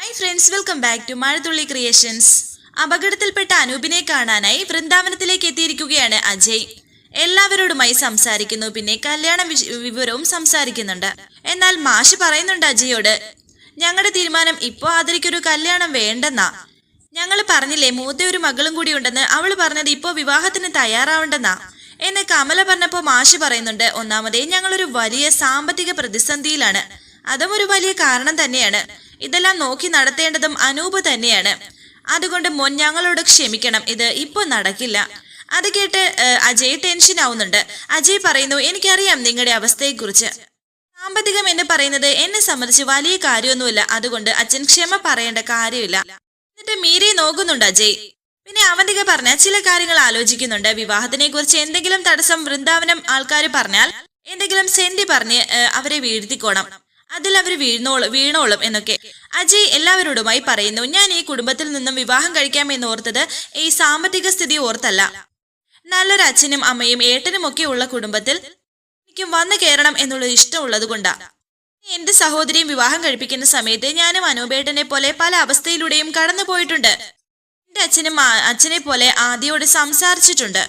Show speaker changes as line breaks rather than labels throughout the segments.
Hi friends welcome back to Mazhathulli creations അപകടത്തിൽപ്പെട്ട അനൂപിനെ കാണാനായി വൃന്ദാവനത്തിലേക്ക് എത്തിയിരിക്കുകയാണ് അജയ്. എല്ലാവരോടുമായി സംസാരിക്കുന്നു പിന്നെ കല്യാണ വിവരവും സംസാരിക്കുന്നുണ്ട്. എന്നാൽ മാഷ് പറയുന്നുണ്ട് അജയോട് ഞങ്ങളുടെ തീരുമാനം ഇപ്പോ ആദരിക്കൊരു കല്യാണം വേണ്ടെന്നാ. ഞങ്ങൾ പറഞ്ഞില്ലേ മൂത്ത ഒരു മകളും കൂടി ഉണ്ടെന്ന് അവൾ പറഞ്ഞത് ഇപ്പോ വിവാഹത്തിന് തയ്യാറാവണ്ടെന്നാ. എന്നെ കമല പറഞ്ഞപ്പോൾ മാഷ് പറയുന്നുണ്ട് ഒന്നാമതേ ഞങ്ങളൊരു വലിയ സാമ്പത്തിക പ്രതിസന്ധിയിലാണ്. അതും ഒരു വലിയ കാരണം തന്നെയാണ്. ഇതെല്ലാം നോക്കി നടത്തേണ്ടതും അനൂപ് തന്നെയാണ്. അതുകൊണ്ട് മോൻ ഞങ്ങളോട് ക്ഷമിക്കണം. ഇത് ഇപ്പൊ നടക്കില്ല. അത് കേട്ട് അജയ് ടെൻഷൻ ആവുന്നുണ്ട്. അജയ് പറയുന്നു എനിക്കറിയാം നിങ്ങളുടെ അവസ്ഥയെക്കുറിച്ച്. സാമ്പത്തികം എന്ന് പറയുന്നത് എന്നെ സംബന്ധിച്ച് വലിയ കാര്യമൊന്നുമില്ല. അതുകൊണ്ട് അച്ഛൻ ക്ഷമ പറയേണ്ട കാര്യമില്ല. എന്നിട്ട് മീരെ നോക്കുന്നുണ്ട് അജയ്. പിന്നെ അവന്തിക പറഞ്ഞ ചില കാര്യങ്ങൾ ആലോചിക്കുന്നുണ്ട്. വിവാഹത്തിനെ കുറിച്ച് എന്തെങ്കിലും തടസ്സം വൃന്ദാവനം ആൾക്കാർ പറഞ്ഞാൽ എന്തെങ്കിലും സെന്റി പറഞ്ഞ് അവരെ വീഴ്ത്തിക്കോണം. അതിൽ അവർ വീണോളും വീണോളും എന്നൊക്കെ. അജയ് എല്ലാവരോടുമായി പറയുന്നു ഞാൻ ഈ കുടുംബത്തിൽ നിന്നും വിവാഹം കഴിക്കാമെന്ന് ഓർത്തത് ഈ സാമ്പത്തിക സ്ഥിതി ഓർത്തല്ല. നല്ലൊരു അച്ഛനും അമ്മയും ഏട്ടനും ഒക്കെ ഉള്ള കുടുംബത്തിൽ എനിക്കും വന്നു കയറണം എന്നുള്ള ഇഷ്ടമുള്ളത് കൊണ്ടാ. എന്റെ സഹോദരിയും വിവാഹം കഴിപ്പിക്കുന്ന സമയത്ത് ഞാനും അനൂപേട്ടനെ പോലെ പല അവസ്ഥയിലൂടെയും കടന്നു പോയിട്ടുണ്ട്. എന്റെ അച്ഛനും അച്ഛനെ പോലെ ആദ്യയോട് സംസാരിച്ചിട്ടുണ്ട്.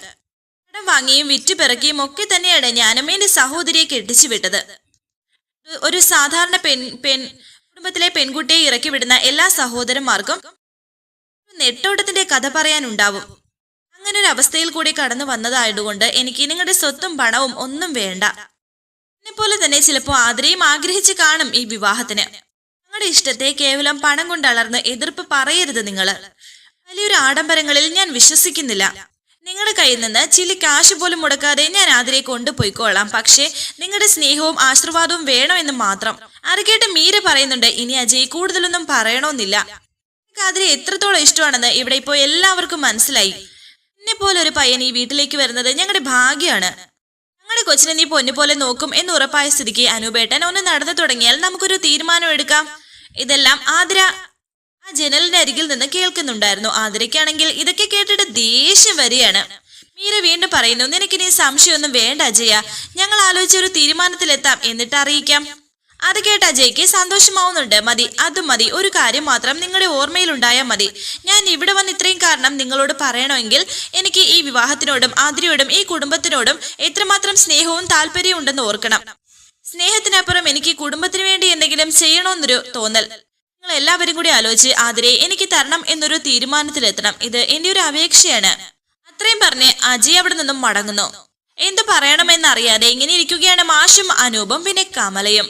കടം വാങ്ങിയും വിറ്റുപിറക്കിയും ഒക്കെ തന്നെയാണ് ഞാനും എന്റെ സഹോദരിയെ കെട്ടിച്ചു വിട്ടത്. ഒരു- സാധാരണ പെൺ പെൺ കുടുംബത്തിലെ പെൺകുട്ടിയെ ഇറക്കി വിടുന്ന എല്ലാ സഹോദരന്മാർക്കും നെട്ടോട്ടത്തിന്റെ കഥ പറയാനുണ്ടാവും. അങ്ങനെ ഒരു അവസ്ഥയിൽ കൂടി കടന്നു വന്നതായതുകൊണ്ട് എനിക്ക് നിങ്ങളുടെ സ്വത്തും പണവും ഒന്നും വേണ്ട. എന്നെ പോലെ തന്നെ ചിലപ്പോൾ ആദരയും ആഗ്രഹിച്ച് കാണും ഈ വിവാഹത്തിന്. നിങ്ങളുടെ ഇഷ്ടത്തെ കേവലം പണം കൊണ്ട് അളർന്ന് എതിർപ്പ് പറയരുത് നിങ്ങൾ. വലിയൊരു ആഡംബരങ്ങളിൽ ഞാൻ വിശ്വസിക്കുന്നില്ല. നിങ്ങളുടെ കയ്യിൽ നിന്ന് ചില്ലി കാശ് പോലും മുടക്കാതെ ഞാൻ ആതിരെ കൊണ്ടുപോയിക്കോളാം. പക്ഷേ നിങ്ങളുടെ സ്നേഹവും ആശീർവാദവും വേണമെന്ന് മാത്രം. അരക്കേട്ട് മീര പറയുന്നുണ്ട് ഇനി അജയ് കൂടുതലൊന്നും പറയണമെന്നില്ല ആതിരെ എത്രത്തോളം ഇഷ്ടമാണെന്ന് ഇവിടെ ഇപ്പോൾ എല്ലാവർക്കും മനസ്സിലായി. എന്നെ പോലെ ഒരു പയ്യൻ ഈ വീട്ടിലേക്ക് വരുന്നത് ഞങ്ങളുടെ ഭാഗ്യമാണ് ഞങ്ങളുടെ കൊച്ചിനെ നീ പൊന്നു പോലെ നോക്കും എന്ന് ഉറപ്പായ സ്ഥിതിക്ക് അനൂപേട്ടൻ ഒന്ന് നടന്നു തുടങ്ങിയാൽ നമുക്കൊരു തീരുമാനം എടുക്കാം. ഇതെല്ലാം ആതിര ജനലിന്റെ അരികിൽ നിന്ന് കേൾക്കുന്നുണ്ടായിരുന്നു. ആതിരയ്ക്കാണെങ്കിൽ ഇതൊക്കെ കേട്ടിട്ട് ദേഷ്യം വരികയാണ്. മീര വീണ്ടും പറയുന്നു നിനക്കിനി സംശയമൊന്നും വേണ്ട അജയ. ഞങ്ങൾ ആലോചിച്ച ഒരു തീരുമാനത്തിലെത്താം. എന്നിട്ട് അറിയിക്കാം. അത് കേട്ട അജയ്ക്ക് സന്തോഷമാവുന്നുണ്ട്. മതി. അതും മതി. ഒരു കാര്യം മാത്രം നിങ്ങളുടെ ഓർമ്മയിൽ ഓർമ്മയിലുണ്ടായാൽ മതി. ഞാൻ ഇവിടെ വന്ന് ഇത്രയും കാരണം നിങ്ങളോട് പറയണമെങ്കിൽ എനിക്ക് ഈ വിവാഹത്തിനോടും ആതിരയോടും ഈ കുടുംബത്തിനോടും എത്രമാത്രം സ്നേഹവും താല്പര്യവും ഉണ്ടെന്ന് ഓർക്കണം. സ്നേഹത്തിനപ്പുറം എനിക്ക് കുടുംബത്തിന് വേണ്ടി എന്തെങ്കിലും ചെയ്യണമെന്നൊരു തോന്നൽ. നിങ്ങൾ എല്ലാവരും കൂടി ആലോചിച്ച് ആതിരെ എനിക്ക് തരണം എന്നൊരു തീരുമാനത്തിലെത്തണം. ഇത് എന്റെ ഒരു അപേക്ഷയാണ്. അത്രയും പറഞ്ഞ് അജയ് അവിടെ നിന്നും മടങ്ങുന്നു. എന്ത് പറയണമെന്നറിയാതെ ഇങ്ങനെ ഇരിക്കുകയാണ് മാഷും അനൂപും പിന്നെ കമലയും.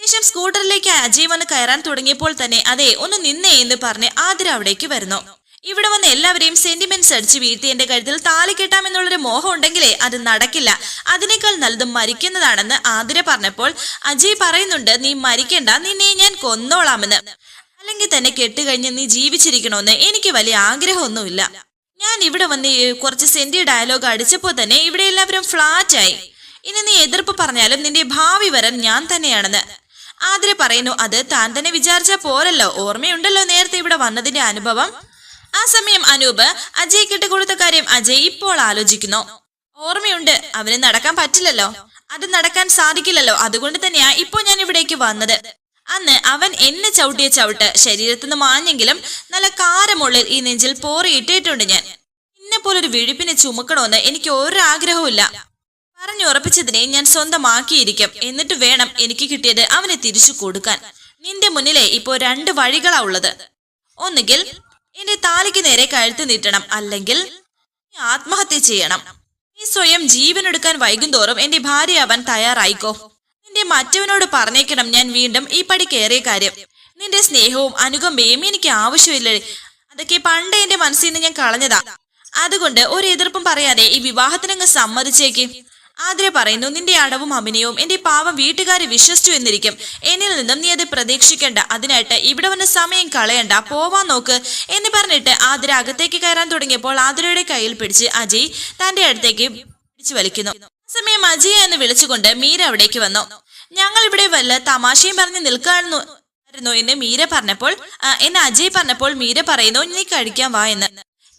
ശേഷം സ്കൂട്ടറിലേക്ക് അജയ് വന്ന് കയറാൻ തുടങ്ങിയപ്പോൾ തന്നെ അതെ ഒന്ന് നിന്നേ എന്ന് പറഞ്ഞ് ആതിര അവിടേക്ക് വരുന്നു. ഇവിടെ വന്ന് എല്ലാവരെയും സെന്റിമെന്റ്സ് അടിച്ച് വീഴ്ത്തി എന്റെ കഴുത്തിൽ താലി കെട്ടാമെന്നുള്ളൊരു മോഹം ഉണ്ടെങ്കിലേ അത് നടക്കില്ല. അതിനേക്കാൾ നല്ലത് മരിക്കുന്നതാണെന്ന് ആതിര പറഞ്ഞപ്പോൾ അജയ് പറയുന്നുണ്ട് നീ മരിക്കണ്ട നിന്നെ ഞാൻ കൊന്നോളാമെന്ന്. അല്ലെങ്കിൽ തന്നെ കെട്ടുകഴിഞ്ഞ് നീ ജീവിച്ചിരിക്കണമെന്ന് എനിക്ക് വലിയ ആഗ്രഹമൊന്നുമില്ല. ഞാൻ ഇവിടെ വന്ന് കുറച്ച് സെന്റി ഡയലോഗ് അടിച്ചപ്പോൾ തന്നെ ഇവിടെ എല്ലാവരും ഫ്ലാറ്റ് ആയി. ഇനി നീ എതിർപ്പ് പറഞ്ഞാലും നിന്റെ ഭാവി വരൻ ഞാൻ തന്നെയാണെന്ന്. ആതിര പറയുന്നു അത് താൻ തന്നെ വിചാരിച്ചാൽ പോരല്ലോ. ഓർമ്മയുണ്ടല്ലോ നേരത്തെ ഇവിടെ വന്നതിന്റെ അനുഭവം. ആ സമയം അനൂപ് അജയ് കിട്ടുകൊടുത്ത കാര്യം അജയ് ഇപ്പോൾ ആലോചിക്കുന്നു. ഓർമ്മയുണ്ട് അവന് നടക്കാൻ പറ്റില്ലല്ലോ. അത് നടക്കാൻ സാധിക്കില്ലല്ലോ. അതുകൊണ്ട് തന്നെയാ ഇപ്പോൾ ഞാൻ ഇവിടേക്ക് വന്നത്. അന്ന് അവൻ എന്നെ ചവിട്ടിയ ചവിട്ട് ശരീരത്തിൽ നിന്ന് മാഞ്ഞെങ്കിലും നല്ല കാരമുള്ളിൽ ഈ നെഞ്ചിൽ പോറിയിട്ടിട്ടുണ്ട് ഞാൻ. എന്നെ പോലൊരു വിഴിപ്പിനെ ചുമക്കണമെന്ന് എനിക്ക് ഒരാഗ്രഹവുമില്ല. പറഞ്ഞുറപ്പിച്ചതിനെ ഞാൻ സ്വന്തമാക്കിയിരിക്കും. എന്നിട്ട് വേണം എനിക്ക് കിട്ടിയത് അവനെ തിരിച്ചു കൊടുക്കാൻ. നിന്റെ മുന്നിലെ ഇപ്പോ രണ്ട് വഴികളാ ഉള്ളത്. ഒന്നുകിൽ എന്റെ താലിക്ക് നേരെ കഴുത്ത് നീട്ടണം അല്ലെങ്കിൽ ആത്മഹത്യ ചെയ്യണം. നീ സ്വയം ജീവനെടുക്കാൻ വൈകുന്തോറും എന്റെ ഭാര്യ അവൻ തയ്യാറായിക്കോ. നിന്റെ മറ്റവനോട് പറഞ്ഞേക്കണം ഞാൻ വീണ്ടും ഈ പടി കയറിയ കാര്യം. നിന്റെ സ്നേഹവും അനുകമ്പയും എനിക്ക് ആവശ്യമില്ലേ? അതൊക്കെ പണ്ട് എന്റെ മനസ്സിൽ നിന്ന് ഞാൻ കളഞ്ഞതാ. അതുകൊണ്ട് ഒരു എതിർപ്പും പറയാതെ ഈ വിവാഹത്തിനങ്ങ് സമ്മതിച്ചേക്ക്. ആതിര പറയുന്നു നിന്റെ അടവും അഭിനയവും എന്റെ പാവം വീട്ടുകാരെ വിശ്വസിച്ചു എന്നിരിക്കും. എന്നിൽ നിന്നും നീ അത് പ്രതീക്ഷിക്കേണ്ട. അതിനായിട്ട് ഇവിടെ വന്ന് സമയം കളയണ്ട. പോവാൻ നോക്ക്. എന്ന് പറഞ്ഞിട്ട് ആതിര അകത്തേക്ക് കയറാൻ തുടങ്ങിയപ്പോൾ ആതിരയുടെ കയ്യിൽ പിടിച്ച് അജയ് തന്റെ അടുത്തേക്ക് പിടിച്ചു വലിക്കുന്നു. ആ സമയം അജയ എന്ന് വിളിച്ചുകൊണ്ട് മീര അവിടേക്ക് വന്നു. ഞങ്ങൾ ഇവിടെ വല്ല തമാശയും പറഞ്ഞ് നിൽക്കാണെന്നു ആയിരുന്നു എന്ന് മീര പറഞ്ഞപ്പോൾ എന്ന് അജയ് പറഞ്ഞപ്പോൾ മീര പറയുന്നു നീ കഴിക്കാൻ വാ എന്ന്.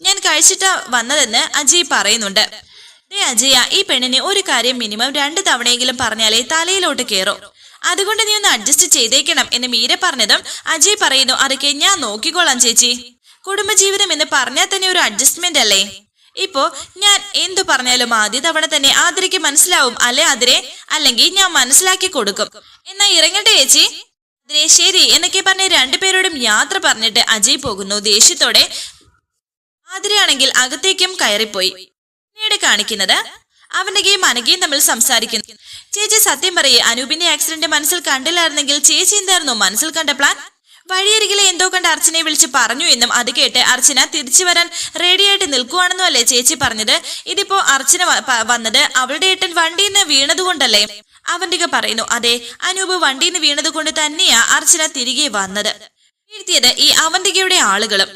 ഞാൻ കഴിച്ചിട്ട് വന്നതെന്ന് അജയ് പറയുന്നുണ്ട്. ദേ അജയ ഈ പെണ്ണിന് ഒരു കാര്യം മിനിമം രണ്ട് തവണയെങ്കിലും പറഞ്ഞാലേ തലയിലോട്ട് കയറും അതുകൊണ്ട് നീ ഒന്ന് അഡ്ജസ്റ്റ് ചെയ്തേക്കണം എന്ന് മീര പറഞ്ഞതും അജയ് പറയുന്നു അതൊക്കെ ഞാൻ നോക്കിക്കോളാം ചേച്ചി. കുടുംബജീവിതം എന്ന് പറഞ്ഞാൽ തന്നെ ഒരു അഡ്ജസ്റ്റ്മെന്റ് അല്ലേ? ഇപ്പോ ഞാൻ എന്തു പറഞ്ഞാലും ആദ്യ തവണ തന്നെ ആതിരയ്ക്ക് മനസ്സിലാവും അല്ലെ അതിരെ അല്ലെങ്കിൽ ഞാൻ മനസ്സിലാക്കി കൊടുക്കും. എന്നാ ഇറങ്ങട്ടെ ചേച്ചി. അതിനെ ശരി എന്നൊക്കെ പറഞ്ഞ് രണ്ടുപേരോടും യാത്ര പറഞ്ഞിട്ട് അജയ് പോകുന്നു. ദേഷ്യത്തോടെ ആതിരയാണെങ്കിൽ അകത്തേക്കും കയറിപ്പോയി. പിന്നീട് കാണിക്കുന്നത് അവനകയും അനകയും തമ്മിൽ സംസാരിക്കുന്നു. ചേച്ചി സത്യം പറയേ അനൂപിന്റെ ആക്സിഡന്റ് മനസ്സിൽ കണ്ടില്ലായിരുന്നെങ്കിൽ ചേച്ചി എന്തായിരുന്നു? മനസ്സിൽ കണ്ട പ്ലാൻ വഴിയരികിലെ എന്തോ കണ്ട് അർച്ചനയെ വിളിച്ച് പറഞ്ഞു എന്നും അത് കേട്ട് അർച്ചന തിരിച്ചു വരാൻ റെഡിയായിട്ട് നിൽക്കുവാണെന്നും അല്ലേ ചേച്ചി പറഞ്ഞത്? ഇതിപ്പോ അർച്ചന വന്നത് അവളുടെ ഏട്ടൻ വണ്ടിയിൽ നിന്ന് വീണതുകൊണ്ടല്ലേ? അവന്റെ പറയുന്നു അതെ അനൂപ് വണ്ടിയിൽ നിന്ന് വീണതുകൊണ്ട് തന്നെയാ അർച്ചന തിരികെ വന്നത്. വീഴ്ത്തിയത് ഈ അവന്തികയുടെ ആളുകളും.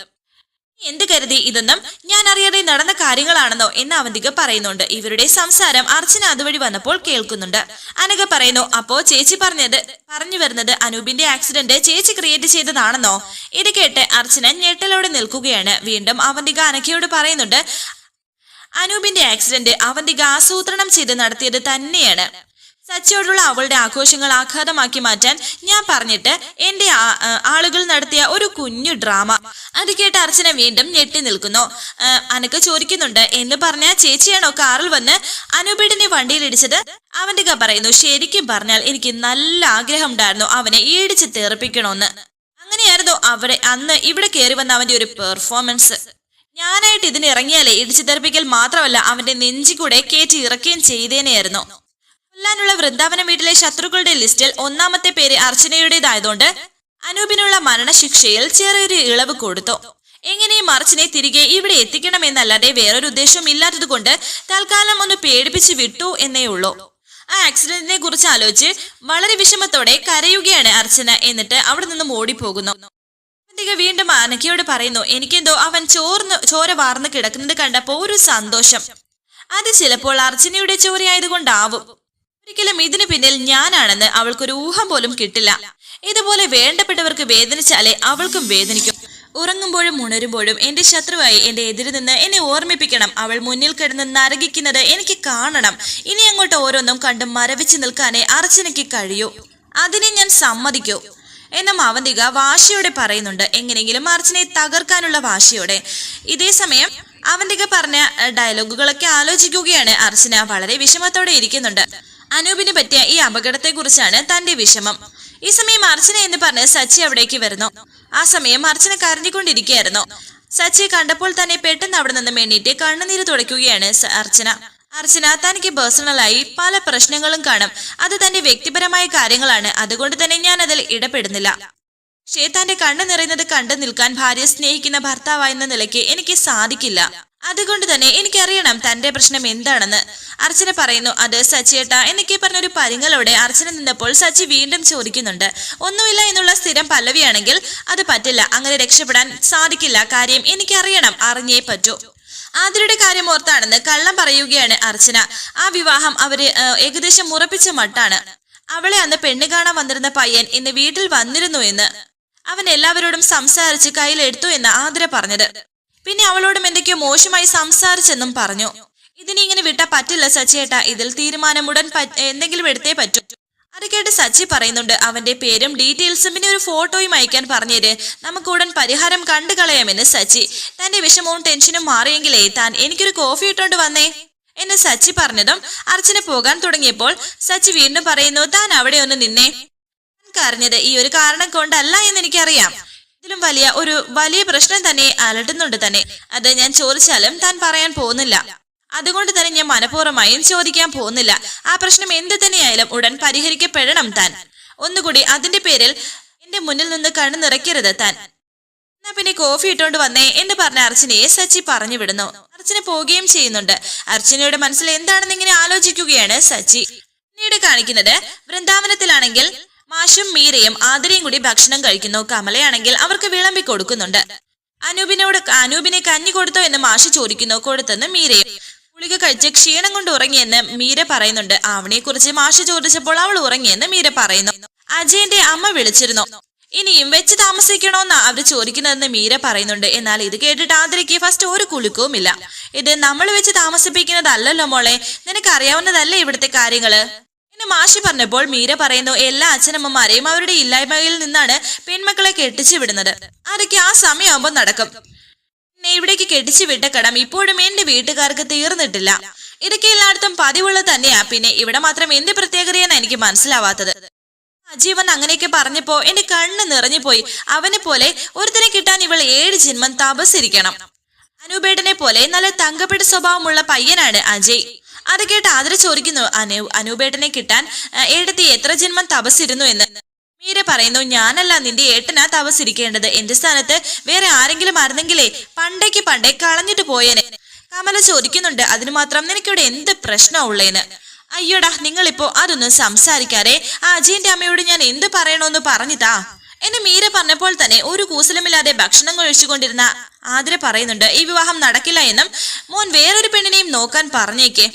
എന്ത് കരുതി ഇതൊന്നും ഞാൻ അറിയാതെ നടന്ന കാര്യങ്ങളാണെന്നോ എന്ന് അവന്തിക പറയുന്നുണ്ട്. ഇവരുടെ സംസാരം അർച്ചന അതുവഴി വന്നപ്പോൾ കേൾക്കുന്നുണ്ട്. അനഘ പറയുന്നു അപ്പോ ചേച്ചി പറഞ്ഞത് പറഞ്ഞു വരുന്നത് അനൂപിന്റെ ആക്സിഡന്റ് ചേച്ചി ക്രിയേറ്റ് ചെയ്തതാണെന്നോ? ഇത് കേട്ട് അർച്ചന ഞെട്ടലോടെ നിൽക്കുകയാണ്. വീണ്ടും അവന്തിക അനഘയോട് പറയുന്നുണ്ട് അനൂപിന്റെ ആക്സിഡന്റ് അവന്തിക ആസൂത്രണം ചെയ്ത് നടത്തിയത് തന്നെയാണ്. സച്ചിയോടുള്ള അവളുടെ ആഘോഷങ്ങൾ ആഘാതമാക്കി മാറ്റാൻ ഞാൻ പറഞ്ഞിട്ട് എന്റെ ആളുകൾ നടത്തിയ ഒരു കുഞ്ഞു ഡ്രാമ. അത് കേട്ട് അർച്ചന വീണ്ടും ഞെട്ടി നിൽക്കുന്നു. അനക്ക് ചോദിക്കുന്നുണ്ട് എന്ന് പറഞ്ഞ ചേച്ചിയാണോ കാറിൽ വന്ന് അനുപീഡിനെ വണ്ടിയിൽ ഇടിച്ചത്? അവന്റെ പറയുന്നു ശരിക്കും പറഞ്ഞാൽ എനിക്ക് നല്ല ആഗ്രഹം ഉണ്ടായിരുന്നു അവനെ ഈടിച്ച് തെറിപ്പിക്കണമെന്ന് അങ്ങനെയായിരുന്നു അവിടെ അന്ന് ഇവിടെ കയറി വന്ന അവന്റെ ഒരു പെർഫോമൻസ്. ഞാനായിട്ട് ഇതിന് ഇറങ്ങിയാലേ ഇടിച്ചു തെറിപ്പിക്കൽ മാത്രമല്ല അവന്റെ നെഞ്ചി കൂടെ കയറ്റി ഇറക്കുകയും ചെയ്തേനെയായിരുന്നു. കൊല്ലാനുള്ള വൃന്ദാവനം വീട്ടിലെ ശത്രുക്കളുടെ ലിസ്റ്റിൽ ഒന്നാമത്തെ പേര് അർച്ചനയുടേതായതുകൊണ്ട് അനൂപിനുള്ള മരണശിക്ഷയിൽ ചെറിയൊരു ഇളവ് കൊടുത്തു. എങ്ങനെയും അർച്ചനെ തിരികെ ഇവിടെ എത്തിക്കണമെന്നല്ലാതെ വേറൊരു ഉദ്ദേശവും ഇല്ലാത്തതുകൊണ്ട് തൽക്കാലം ഒന്ന് പേടിപ്പിച്ച് വിട്ടു എന്നേ ഉള്ളൂ. ആ ആക്സിഡന്റിനെ കുറിച്ച് ആലോചിച്ച് വളരെ വിഷമത്തോടെ കരയുകയാണ് അർച്ചന എന്നിട്ട് അവിടെ നിന്നും ഓടിപ്പോകുന്നു. വീണ്ടും അനക്കയോട് പറയുന്നു എനിക്കെന്തോ അവൻ ചോർന്ന് ചോര വാർന്ന് കിടക്കുന്നത് കണ്ടപ്പോ ഒരു സന്തോഷം. അത് ചിലപ്പോൾ അർച്ചനയുടെ ചോരയായതുകൊണ്ടാവും. ഒരിക്കലും ഇതിനു പിന്നിൽ ഞാനാണെന്ന് അവൾക്കൊരു ഊഹം പോലും കിട്ടില്ല. ഇതുപോലെ വേണ്ടപ്പെട്ടവർക്ക് വേദനിച്ചാലേ അവൾക്കും വേദനിക്കും. ഉറങ്ങുമ്പോഴും ഉണരുമ്പോഴും എന്റെ ശത്രുവായി എന്റെ എതിരിൽ നിന്ന് എന്നെ ഓർമ്മിപ്പിക്കണം. അവൾ മുന്നിൽ കിടന്ന് നരകിക്കുന്നത് എനിക്ക് കാണണം. ഇനി അങ്ങോട്ട് ഓരോന്നും കണ്ട് മരവിച്ച് നിൽക്കാനേ അർച്ചനയ്ക്ക് കഴിയൂ. അതിനെ ഞാൻ സമ്മതിക്കൂ. എന്ന അവന്തിക വാശിയോടെ പറയുന്നുണ്ട്. എങ്ങനെയെങ്കിലും അർച്ചനയെ തകർക്കാനുള്ള വാശിയോടെ. ഇതേ സമയം അവന്തിക പറഞ്ഞ ഡയലോഗുകളൊക്കെ ആലോചിക്കുകയാണ്. അർച്ചന വളരെ വിഷമത്തോടെ ഇരിക്കുന്നുണ്ട്. അനൂപിന് പറ്റിയ ഈ അപകടത്തെ കുറിച്ചാണ് തന്റെ വിഷമം. ഈ സമയം അർച്ചന എന്ന് പറഞ്ഞ് സച്ചി അവിടേക്ക് വരുന്നു. ആ സമയം അർച്ചന കരഞ്ഞുകൊണ്ടിരിക്കുകയായിരുന്നു. സച്ചി കണ്ടപ്പോൾ തന്നെ പെട്ടെന്ന് അവിടെ നിന്ന് എണ്ണീറ്റ് കണ്ണുനീര് തുടയ്ക്കുകയാണ് അർച്ചന. അർച്ചന തനിക്ക് പേഴ്സണലായി പല പ്രശ്നങ്ങളും കാണും. അത് തന്റെ വ്യക്തിപരമായ കാര്യങ്ങളാണ്. അതുകൊണ്ട് തന്നെ ഞാൻ അതിൽ ഇടപെടുന്നില്ല. പക്ഷേ തന്റെ കണ്ണു നിറയുന്നത് കണ്ടു നിൽക്കാൻ ഭാര്യ സ്നേഹിക്കുന്ന ഭർത്താവായെന്ന നിലയ്ക്ക് എനിക്ക് സാധിക്കില്ല. അതുകൊണ്ട് തന്നെ എനിക്കറിയണം തന്റെ പ്രശ്നം എന്താണെന്ന്. അർച്ചന പറയുന്നു അത് സച്ചിയേട്ട എന്നൊക്കെ പറഞ്ഞൊരു പരിങ്ങലോടെ അർച്ചന നിന്നപ്പോൾ സച്ചി വീണ്ടും ചോദിക്കുന്നുണ്ട് ഒന്നുമില്ല എന്നുള്ള സ്ഥിരം പല്ലവിയാണെങ്കിൽ അത് പറ്റില്ല അങ്ങനെ രക്ഷപ്പെടാൻ സാധിക്കില്ല കാര്യം എനിക്കറിയണം അറിഞ്ഞേ പറ്റൂ. ആതിരയുടെ കാര്യം ഓർത്താണെന്ന് കള്ളം പറയുകയാണ് അർച്ചന. ആ വിവാഹം അവർ ഏകദേശം ഉറപ്പിച്ച മട്ടാണ്. അവളെ അന്ന് പെണ്ണ് കാണാൻ വന്നിരുന്ന പയ്യൻ ഇന്ന് വീട്ടിൽ വന്നിരുന്നു എന്ന് അവൻ എല്ലാവരോടും സംസാരിച്ച് കയ്യിലെടുത്തു എന്ന് ആതിര പറഞ്ഞത്. പിന്നെ അവളോടും എന്തൊക്കെയോ മോശമായി സംസാരിച്ചെന്നും പറഞ്ഞു. ഇതിനി ഇങ്ങനെ വിട്ടാ പറ്റില്ല സച്ചിയേട്ട. ഇതിൽ തീരുമാനം ഉടൻ എന്തെങ്കിലും എടുത്തേ പറ്റൂ. അത് കേട്ട് സച്ചി പറയുന്നുണ്ട്. അവന്റെ പേരും ഡീറ്റെയിൽസും പിന്നെ ഒരു ഫോട്ടോയും അയക്കാൻ പറഞ്ഞേര്. നമുക്ക് ഉടൻ പരിഹാരം കണ്ടു കളയാമെന്ന് സച്ചി. തന്റെ വിഷമവും ടെൻഷനും മാറിയെങ്കിലേ താൻ എനിക്കൊരു കോഫി ഇട്ടോണ്ട് വന്നേ എന്ന് സച്ചി പറഞ്ഞതും അർച്ചന പോകാൻ തുടങ്ങിയപ്പോൾ സച്ചി വീണ്ടും പറയുന്നു താൻ അവിടെ ഒന്ന് നിന്നേ. അറിഞ്ഞത് ഈ ഒരു കാരണം കൊണ്ടല്ല എന്ന് എനിക്കറിയാം. ഇതിലും വലിയ ഒരു വലിയ പ്രശ്നം തന്നെ അലട്ടുന്നുണ്ട് തന്നെ. അത് ഞാൻ ചോദിച്ചാലും താൻ പറയാൻ പോകുന്നില്ല. അതുകൊണ്ട് തന്നെ ഞാൻ മനഃപൂർവമായും ചോദിക്കാൻ പോകുന്നില്ല. ആ പ്രശ്നം എന്ത് തന്നെയായാലും ഉടൻ പരിഹരിക്കപ്പെടണം താൻ. ഒന്നുകൂടി അതിന്റെ പേരിൽ എന്റെ മുന്നിൽ നിന്ന് കണ്ണു നിറയ്ക്കരുത് താൻ. എന്നാ പിന്നെ കോഫി ഇട്ടോണ്ട് വന്നേ എന്ന് പറഞ്ഞ അർച്ചനയെ സച്ചി പറഞ്ഞു വിടുന്നു. അർച്ചന പോവുകയും ചെയ്യുന്നുണ്ട്. അർച്ചനയുടെ മനസ്സിൽ എന്താണെന്ന് ഇങ്ങനെ ആലോചിക്കുകയാണ് സച്ചി. പിന്നീട് കാണിക്കുന്നത് വൃന്ദാവനത്തിലാണെങ്കിൽ മാഷും മീരയും ആതിരയും കൂടി ഭക്ഷണം കഴിക്കുന്നു. കമലയാണെങ്കിൽ അവർക്ക് വിളമ്പി കൊടുക്കുന്നുണ്ട്. അനൂപിനോട് അനൂപിനെ കഞ്ഞി കൊടുത്തോ എന്ന് മാഷ് ചോദിക്കുന്നു. കൊടുത്തെന്ന് മീരയും ഗുളിക കഴിച്ച് ക്ഷീണം കൊണ്ട് ഉറങ്ങിയെന്ന് മീര പറയുന്നുണ്ട്. ആവണിയെ കുറിച്ച് മാഷ് ചോദിച്ചപ്പോൾ അവൾ ഉറങ്ങിയെന്ന് മീര പറയുന്നു. അജയന്റെ അമ്മ വിളിച്ചിരുന്നു. ഇനിയും വെച്ച് താമസിക്കണോന്നാ അവർ ചോദിക്കുന്നതെന്ന് മീര പറയുന്നുണ്ട്. എന്നാൽ ഇത് കേട്ടിട്ട് ആതിരയ്ക്ക് ഫസ്റ്റ് ഒരു കുലുക്കവുമില്ല. ഇത് നമ്മൾ വെച്ച് താമസിപ്പിക്കുന്നതല്ലല്ലോ മോളെ. നിനക്കറിയാവുന്നതല്ലേ ഇവിടുത്തെ കാര്യങ്ങൾ? എന്ന് മാഷി പറഞ്ഞപ്പോൾ മീര പറയുന്നു എല്ലാ അച്ഛനമ്മമാരെയും അവരുടെ ഇല്ലായ്മയിൽ നിന്നാണ് പെൺമക്കളെ കെട്ടിച്ചു വിടുന്നത്. അതൊക്കെ ആ സമയമാകുമ്പോൾ നടക്കും. എന്നെ ഇവിടേക്ക് കെട്ടിച്ചു വിട്ട കടം ഇപ്പോഴും എന്റെ വീട്ടുകാർക്ക് തീർന്നിട്ടില്ല. ഇതൊക്കെ എല്ലായിടത്തും പതിവുള്ളത് തന്നെയാ. പിന്നെ ഇവിടെ മാത്രം എന്ത് പ്രത്യേകതയെന്ന് എനിക്ക് മനസ്സിലാവാത്തത്. അജീവൻ അങ്ങനെയൊക്കെ പറഞ്ഞപ്പോ എന്റെ കണ്ണ് നിറഞ്ഞുപോയി അവനെ പോലെ ഒരുത്തനെ കിട്ടാൻ ഇവൾ ഏഴ് ജന്മം തപസ്സിരിക്കണം. അനൂപേട്ടനെ പോലെ നല്ല തങ്കപ്പെട്ട സ്വഭാവമുള്ള പയ്യനാണ് അജയ്. അത് കേട്ട് ആദര ചോദിക്കുന്നു അനു അനൂപേട്ടനെ കിട്ടാൻ ആ, ഏട്ടത്തി എത്ര ജന്മം തപസ്സിരുന്നു എന്ന്? മീര പറയുന്നു ഞാനല്ല നിന്റെ ഏട്ടനാ തപസ്സിരിക്കേണ്ടത്. എന്റെ സ്ഥാനത്ത് വേറെ ആരെങ്കിലും ആയിരുന്നെങ്കിലേ പണ്ടേക്ക് പണ്ടേ കളഞ്ഞിട്ട് പോയേനെ. കമല ചോദിക്കുന്നുണ്ട് അതിന് മാത്രം നിനക്കിവിടെ എന്ത് പ്രശ്നമാ ഉള്ളേന്ന്? അയ്യോടാ നിങ്ങളിപ്പോ അതൊന്നും സംസാരിക്കാതെ ആ അജയന്റെ അമ്മയോട് ഞാൻ എന്ത് പറയണോന്ന് പറഞ്ഞിതാ? എന്നെ മീര പറഞ്ഞപ്പോൾ തന്നെ ഒരു കൂസലമില്ലാതെ ഭക്ഷണം കഴിച്ചുകൊണ്ടിരുന്ന ആതിര പറയുന്നുണ്ട് ഈ വിവാഹം നടക്കില്ല എന്നും മോൻ വേറൊരു പെണ്ണിനെയും നോക്കാൻ പറഞ്ഞേക്കേ.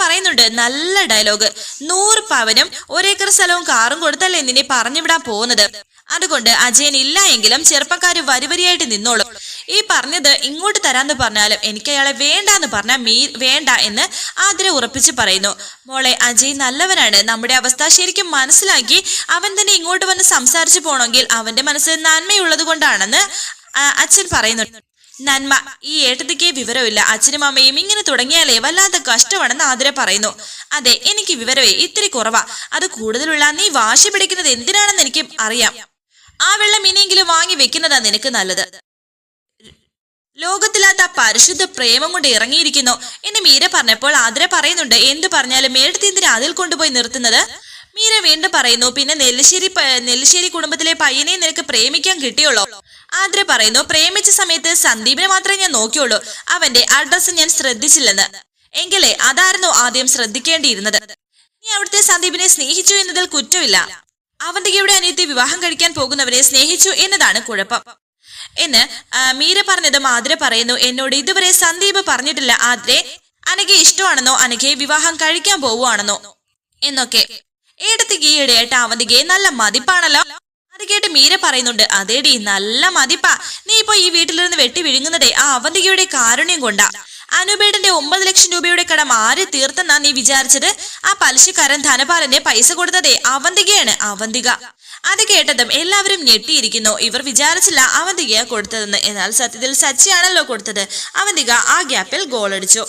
പറയുന്നുണ്ട്. നല്ല ഡയലോഗ് നൂറ് പവനും ഒരേക്കർ സ്ഥലവും കാറും കൊടുത്തല്ലേ നിന്നെ പറഞ്ഞുവിടാൻ പോകുന്നത്? അതുകൊണ്ട് അജയൻ ഇല്ല എങ്കിലും ചെറുപ്പക്കാര് വരിവരിയായിട്ട് നിന്നോളും. ഈ പറഞ്ഞത് ഇങ്ങോട്ട് തരാന്ന് പറഞ്ഞാലും എനിക്ക് അയാളെ വേണ്ട എന്ന് പറഞ്ഞാൽ മീ വേണ്ട എന്ന് ആതിര ഉറപ്പിച്ച് പറയുന്നു. മോളെ അജയ് നല്ലവനാണ്. നമ്മുടെ അവസ്ഥ ശരിക്കും മനസ്സിലാക്കി അവൻ തന്നെ ഇങ്ങോട്ട് വന്ന് സംസാരിച്ചു പോകണമെങ്കിൽ അവന്റെ മനസ്സിൽ നന്മയുള്ളത് കൊണ്ടാണെന്ന് അച്ഛൻ പറയുന്നുണ്ട് നന്മ. ഈ ഏട്ടത്തിക്കേ വിവരമില്ല. അച്ഛനും അമ്മയും ഇങ്ങനെ തുടങ്ങിയാലേ വല്ലാത്ത കഷ്ടമാണെന്ന് ആതിര പറയുന്നു. അതെ എനിക്ക് വിവരമേ ഇത്തിരി കുറവാ. അത് കൂടുതലുള്ള നീ വാശി പിടിക്കുന്നത് എന്തിനാണെന്ന് എനിക്ക് അറിയാം. ആ വെള്ളം ഇനിയെങ്കിലും വാങ്ങി വെക്കുന്നതാ നിനക്ക് നല്ലത്. ലോകത്തിലാത്ത പരിശുദ്ധ പ്രേമം കൊണ്ട് ഇറങ്ങിയിരിക്കുന്നു. എന്ന് മീര പറഞ്ഞപ്പോൾ ആതിര പറയുന്നുണ്ട് എന്ത് പറഞ്ഞാലും മേടത്തി എന്തിനാ അതിൽ കൊണ്ടുപോയി നിർത്തുന്നത്? മീര വീണ്ടും പറയുന്നു പിന്നെ നെല്ലിശ്ശേരി നെല്ലിശ്ശേരി കുടുംബത്തിലെ പയ്യനെ നിനക്ക് പ്രേമിക്കാൻ കിട്ടിയുള്ളൂ ആതിര പറയുന്നു പ്രേമിച്ച സമയത്ത് സന്ദീപിനെ മാത്രമേ ഞാൻ നോക്കിയുള്ളൂ. അവന്റെ അഡ്രസ്സ് ഞാൻ ശ്രദ്ധിച്ചില്ലെന്ന്. എങ്കിലേ അതായിരുന്നു ആദ്യം ശ്രദ്ധിക്കേണ്ടിയിരുന്നത്. നീ അവിടുത്തെ സന്ദീപിനെ സ്നേഹിച്ചു എന്നതിൽ കുറ്റമില്ല. അവന്തികയുടെ അനിയത്തി വിവാഹം കഴിക്കാൻ പോകുന്നവരെ സ്നേഹിച്ചു എന്നതാണ് കുഴപ്പം. എന്ന് മീര പറഞ്ഞതും ആതിര പറയുന്നു എന്നോട് ഇതുവരെ സന്ദീപ് പറഞ്ഞിട്ടില്ല ആതിരെ. അനഘയെ ഇഷ്ടമാണെന്നോ അനഘയെ വിവാഹം കഴിക്കാൻ പോവുകയാണെന്നോ. എന്നൊക്കെ. ഏടത്തിക്ക് ഈയിടെയായിട്ട് അവന്തികയെ നല്ല മതിപ്പാണല്ലോ. അത് കേട്ട് മീര പറയുന്നുണ്ട് അതേടി നല്ല മതിപ്പാ. നീ ഇപ്പൊ ഈ വീട്ടിലിരുന്ന് വെട്ടി വിഴുങ്ങുന്നതേ ആ അവന്തികയുടെ കാരുണ്യം കൊണ്ടാ. അനുബേടിന്റെ ഒമ്പത് ലക്ഷം രൂപയുടെ കടം ആര് തീർത്തെന്നാ നീ വിചാരിച്ചത്? ആ പലിശക്കാരൻ ധനപാലന്റെ പൈസ കൊടുത്തതേ അവന്തികയാണ് അവന്തിക. അത് കേട്ടതും എല്ലാവരും ഞെട്ടിയിരിക്കുന്നു. ഇവർ വിചാരിച്ചില്ല അവന്തിക കൊടുത്തതെന്ന്. എന്നാൽ സത്യത്തിൽ സച്ചിയാണല്ലോ കൊടുത്തത്. അവന്തിക ആ ഗ്യാപ്പിൽ ഗോളടിച്ചു.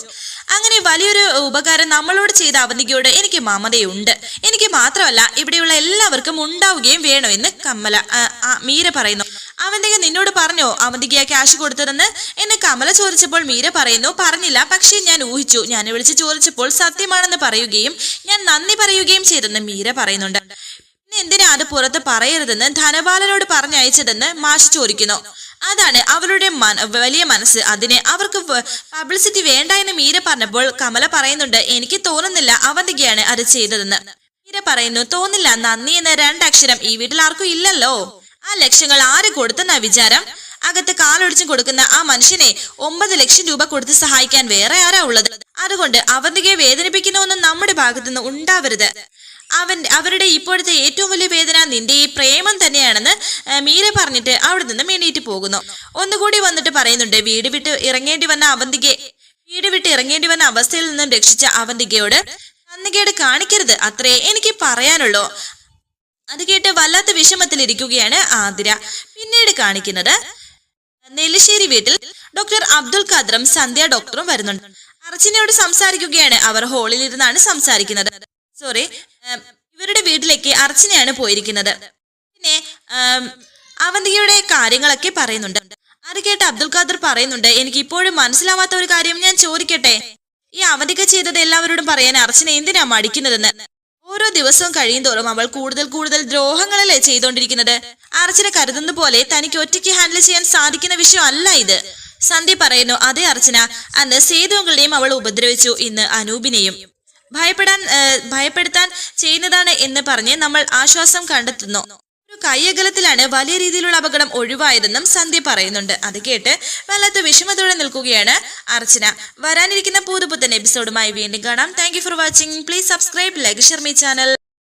അങ്ങനെ വലിയൊരു ഉപകാരം നമ്മളോട് ചെയ്ത അവന്തികയോട് എനിക്ക് മമതയുണ്ട്. എനിക്ക് മാത്രമല്ല ഇവിടെയുള്ള എല്ലാവർക്കും ഉണ്ടാവുകയും വേണമെന്ന് ആ, മീര പറയുന്നു. അവന്തിക നിന്നോട് പറഞ്ഞോ അവന്തിക ക്യാഷ് കൊടുത്തതെന്ന്? എന്ന് കമല ചോദിച്ചപ്പോൾ മീര പറയുന്നു പറഞ്ഞില്ല പക്ഷേ ഞാൻ ഊഹിച്ചു. ഞാൻ വിളിച്ച് ചോദിച്ചപ്പോൾ സത്യമാണെന്ന് പറയുകയും ഞാൻ നന്ദി പറയുകയും ചെയ്തെന്ന് മീര പറയുന്നുണ്ട്. പിന്നെ എന്തിനാ അത് പുറത്ത് പറയരുതെന്ന് ധനപാലനോട് പറഞ്ഞയച്ചതെന്ന് മാഷ് ചോദിക്കുന്നു. അതാണ് അവരുടെ വലിയ മനസ്സ്. അതിനെ അവർക്ക് പബ്ലിസിറ്റി വേണ്ട എന്ന് മീര പറഞ്ഞപ്പോൾ കമല പറയുന്നുണ്ട് എനിക്ക് തോന്നുന്നില്ല അവന്തികയാണ് അത് ചെയ്തതെന്ന്. മീര പറയുന്നു തോന്നില്ല നന്ദി എന്ന രണ്ടക്ഷരം ഈ വീട്ടിൽ ആർക്കും ഇല്ലല്ലോ. ആ ലക്ഷ്യങ്ങൾ ആര് കൊടുത്തെന്ന വിചാരം? അകത്ത് കാലൊടിച്ചും കൊടുക്കുന്ന ആ മനുഷ്യനെ ഒമ്പത് ലക്ഷം രൂപ കൊടുത്ത് സഹായിക്കാൻ വേറെ ആരാ ഉള്ളത്? അതുകൊണ്ട് അവന്തികയെ വേദനിപ്പിക്കണമെന്നും നമ്മുടെ ഭാഗത്തുനിന്ന് ഉണ്ടാവരുത്. അവൻ അവരുടെ ഇപ്പോഴത്തെ ഏറ്റവും വലിയ വേദന നിന്റെ ഈ പ്രേമം തന്നെയാണെന്ന് മീര പറഞ്ഞിട്ട് അവിടെ നിന്ന് എണീറ്റ് പോകുന്നു. ഒന്നുകൂടി വന്നിട്ട് പറയുന്നുണ്ട് വീട് വിട്ട് ഇറങ്ങേണ്ടി വന്ന അവന്തികയെ വീട് വിട്ട് ഇറങ്ങേണ്ടി വന്ന അവസ്ഥയിൽ നിന്നും രക്ഷിച്ച അവന്തികയോട് നന്ദികേട് കാണിക്കരുത് അത്രേ എനിക്ക് പറയാനുള്ളൂ. അത് കേട്ട് വല്ലാത്ത വിഷമത്തിലിരിക്കുകയാണ് ആതിര. പിന്നീട് കാണിക്കുന്നത് നെല്ലിശ്ശേരി വീട്ടിൽ ഡോക്ടർ അബ്ദുൽ ഖാദറും സന്ധ്യ ഡോക്ടറും വരുന്നുണ്ട്. അർച്ചനയോട് സംസാരിക്കുകയാണ് അവർ ഹോളിൽ ഇരുന്നാണ് സംസാരിക്കുന്നത്. സോറി ഇവരുടെ വീട്ടിലേക്ക് അർച്ചനയാണ് പോയിരിക്കുന്നത്. പിന്നെ അവന്തിയുടെ അവന്തികയുടെ കാര്യങ്ങളൊക്കെ പറയുന്നുണ്ട്. അത് കേട്ട് അബ്ദുൽ ഖാദർ പറയുന്നുണ്ട് എനിക്ക് ഇപ്പോഴും മനസ്സിലാവാത്ത ഒരു കാര്യം ഞാൻ ചോദിക്കട്ടെ? ഈ അവന്തിക ചെയ്തത് എല്ലാവരോടും പറയാൻ അർച്ചന എന്തിനാ മടിക്കുന്നതെന്ന്? ഓരോ ദിവസവും കഴിയുന്തോറും അവൾ കൂടുതൽ കൂടുതൽ ദ്രോഹങ്ങളല്ലേ ചെയ്തുകൊണ്ടിരിക്കുന്നത് അർച്ചന കരുതുന്ന പോലെ തനിക്ക് ഒറ്റയ്ക്ക് ഹാൻഡിൽ ചെയ്യാൻ സാധിക്കുന്ന വിഷയം അല്ല ഇത്. സന്ധ്യ പറയുന്നു അതേ അർച്ചന അന്ന് സേതുവങ്ങളുടെയും അവൾ ഉപദ്രവിച്ചു ഇന്ന് അനൂപിനെയും. ഭയപ്പെടാൻ ഭയപ്പെടുത്താൻ ചെയ്യുന്നതാണ് എന്ന് പറഞ്ഞ് നമ്മൾ ആശ്വാസം കണ്ടെത്തുന്നു. ഒരു കൈയകലത്തിലാണ് വലിയ രീതിയിലുള്ള അപകടം ഒഴിവായതെന്നും സന്ധ്യ പറയുന്നുണ്ട്. അത് കേട്ട് വല്ലാത്ത വിഷമത്തോടെ നിൽക്കുകയാണ് അർച്ചന. വരാനിരിക്കുന്ന പുതുപുത്തൻ എപ്പിസോഡുമായി വീണ്ടും കാണാം. Thank for watching please subscribe like share channel